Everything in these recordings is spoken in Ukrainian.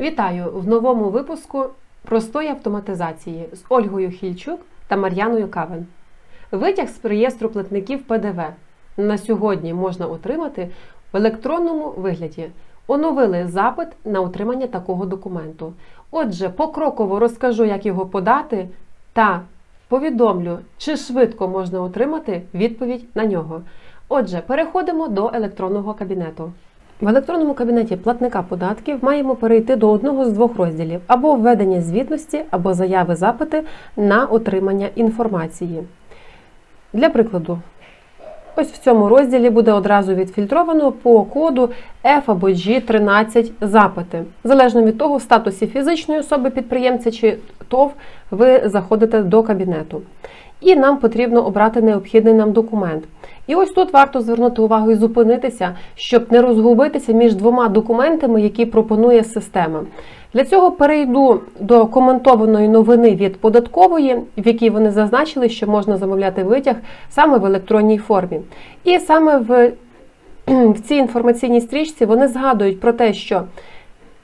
Вітаю в новому випуску простої автоматизації з Ольгою Хільчук та Мар'яною Кавен. Витяг з реєстру платників ПДВ на сьогодні можна отримати в електронному вигляді. Оновили запит на отримання такого документу. Отже, покроково розкажу, як його подати, та повідомлю, чи швидко можна отримати відповідь на нього. Отже, переходимо до електронного кабінету. В електронному кабінеті платника податків маємо перейти до одного з двох розділів: або введення звітності, або заяви запити на отримання інформації. Для прикладу, ось в цьому розділі буде одразу відфільтровано по коду F або G13 запити. Залежно від того, в статусі фізичної особи підприємця чи ТОВ ви заходите до кабінету. І нам потрібно обрати необхідний нам документ. І ось тут варто звернути увагу і зупинитися, щоб не розгубитися між двома документами, які пропонує система. Для цього перейду до коментованої новини від податкової, в якій вони зазначили, що можна замовляти витяг саме в електронній формі. І саме в, в цій інформаційній стрічці вони згадують про те, що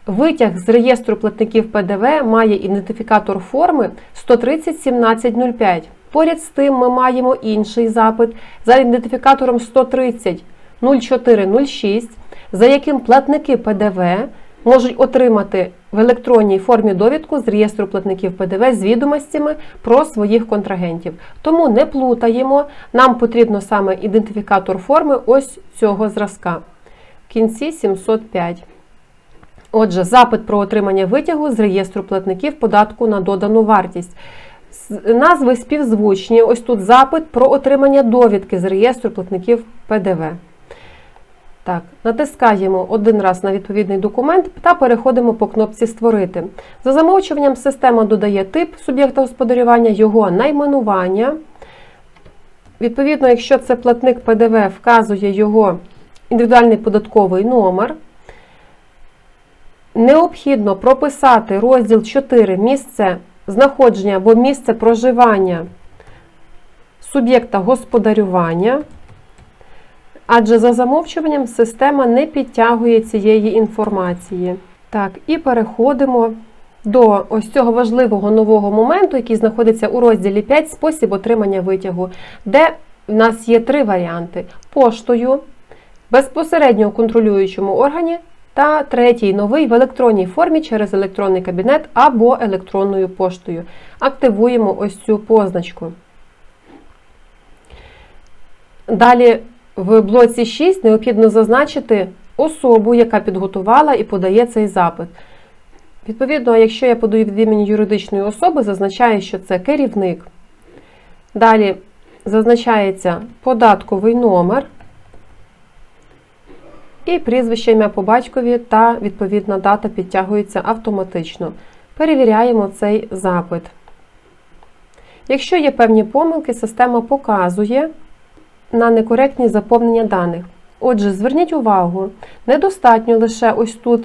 Витяг з реєстру платників ПДВ має ідентифікатор форми 1301705. Поряд з тим ми маємо інший запит за ідентифікатором 130 0406, за яким платники ПДВ можуть отримати в електронній формі довідку з реєстру платників ПДВ з відомостями про своїх контрагентів. Тому не плутаємо, нам потрібно саме ідентифікатор форми ось цього зразка. В кінці 705. Отже, запит про отримання витягу з реєстру платників податку на додану вартість. Назви співзвучні. Ось тут запит про отримання довідки з реєстру платників ПДВ. Так, Натискаємо один раз на відповідний документ та переходимо по кнопці Створити. За замовчуванням, система додає тип суб'єкта господарювання, його найменування. Відповідно, якщо це платник ПДВ, вказує його індивідуальний податковий номер. Необхідно прописати розділ 4 місце знаходження або місце проживання суб'єкта господарювання, адже за замовчуванням система не підтягує цієї інформації. Так, і переходимо до ось цього важливого нового моменту, який знаходиться у розділі 5 спосіб отримання витягу, де в нас є три варіанти: поштою, безпосередньо у контролюючому органі. Та третій новий в електронній формі через електронний кабінет або електронною поштою. Активуємо ось цю позначку. Далі в блоці 6 необхідно зазначити особу, яка підготувала і подає цей запит. Відповідно, якщо я подаю від імені юридичної особи, зазначаю, що це керівник. Далі зазначається податковий номер. І прізвище ім'я по батькові та відповідна дата підтягується автоматично. Перевіряємо цей запит. Якщо є певні помилки, система показує на некоректні заповнення даних. Отже, зверніть увагу, недостатньо лише ось тут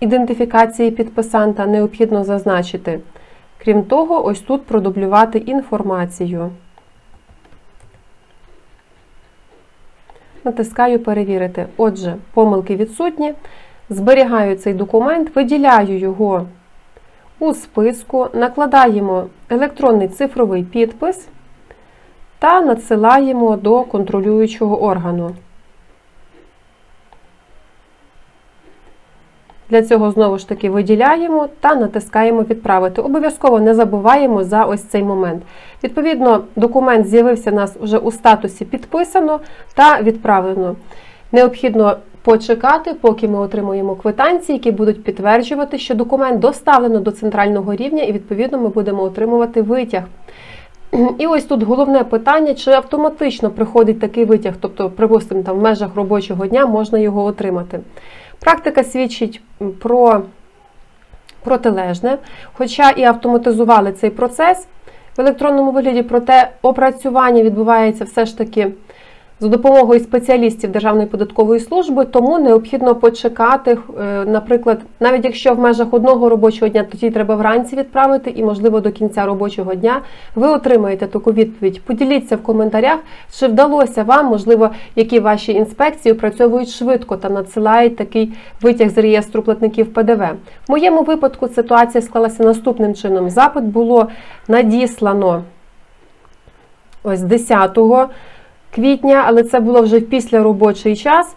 ідентифікації підписанта необхідно зазначити. Крім того, ось тут продублювати інформацію. Натискаю Перевірити. Отже, помилки відсутні. Зберігаю цей документ, виділяю його у списку, накладаємо електронний цифровий підпис та надсилаємо до контролюючого органу. Для цього знову ж таки виділяємо та натискаємо Відправити. Обов'язково не забуваємо за ось цей момент. Відповідно, документ з'явився у нас вже у статусі підписано та відправлено. Необхідно почекати, поки ми отримуємо квитанції, які будуть підтверджувати, що документ доставлено до центрального рівня, і відповідно ми будемо отримувати витяг. І ось тут головне питання, чи автоматично приходить такий витяг, тобто, припустимо, там в межах робочого дня можна його отримати. Практика свідчить про протилежне, хоча і автоматизували цей процес в електронному вигляді, проте опрацювання відбувається все ж таки за допомогою спеціалістів Державної податкової служби, тому необхідно почекати, е, наприклад, навіть якщо в межах одного робочого дня, тоді треба вранці відправити, і, можливо, до кінця робочого дня ви отримаєте таку відповідь. Поділіться в коментарях, чи вдалося вам, можливо, які ваші інспекції опрацьовують швидко та надсилають такий витяг з реєстру платників ПДВ. В моєму випадку ситуація склалася наступним чином: запит було надіслано ось 10 квітня, але це було вже в післяробочий час.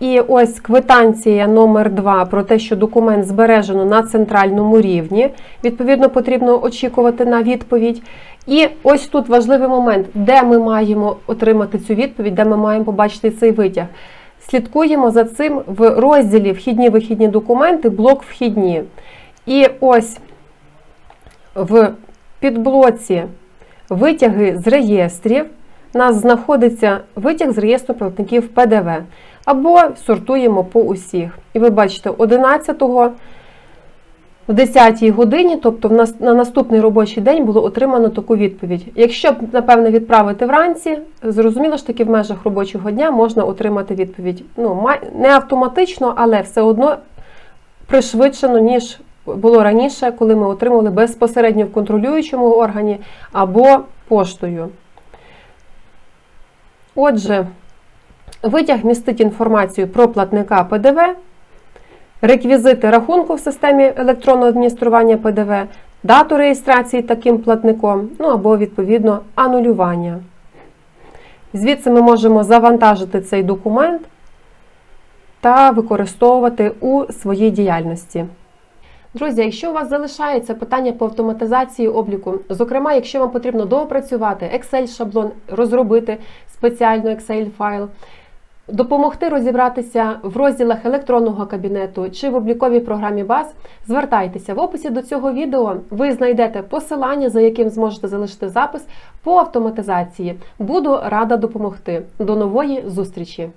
І ось квитанція номер 2 про те, що документ збережено на центральному рівні. Відповідно, потрібно очікувати на відповідь. І ось тут важливий момент, де ми маємо отримати цю відповідь, де ми маємо побачити цей витяг. Слідкуємо за цим в розділі Вхідні вихідні документи, блок вхідні. І ось в підблоці витяги з реєстрів. Нас знаходиться витяг з реєстру платників ПДВ. Або сортуємо по усіх. І ви бачите, 11-го в 10-й годині, тобто в нас на наступний робочий день було отримано таку відповідь. Якщо напевне, відправити вранці, зрозуміло ж таки, в межах робочого дня можна отримати відповідь. Ну, не автоматично, але все одно пришвидшено, ніж було раніше, коли ми отримували безпосередньо в контролюючому органі або поштою. Отже, витяг містить інформацію про платника ПДВ, реквізити рахунку в системі електронного адміністрування ПДВ, дату реєстрації таким платником, ну або, відповідно, анулювання. Звідси ми можемо завантажити цей документ та використовувати у своїй діяльності. Друзі, якщо у вас залишається питання по автоматизації обліку, зокрема, якщо вам потрібно доопрацювати Excel-шаблон, розробити спеціально Excel-файл, допомогти розібратися в розділах електронного кабінету чи в обліковій програмі БАЗ, звертайтеся в описі до цього відео. Ви знайдете посилання, за яким зможете залишити запис по автоматизації. Буду рада допомогти. До нової зустрічі!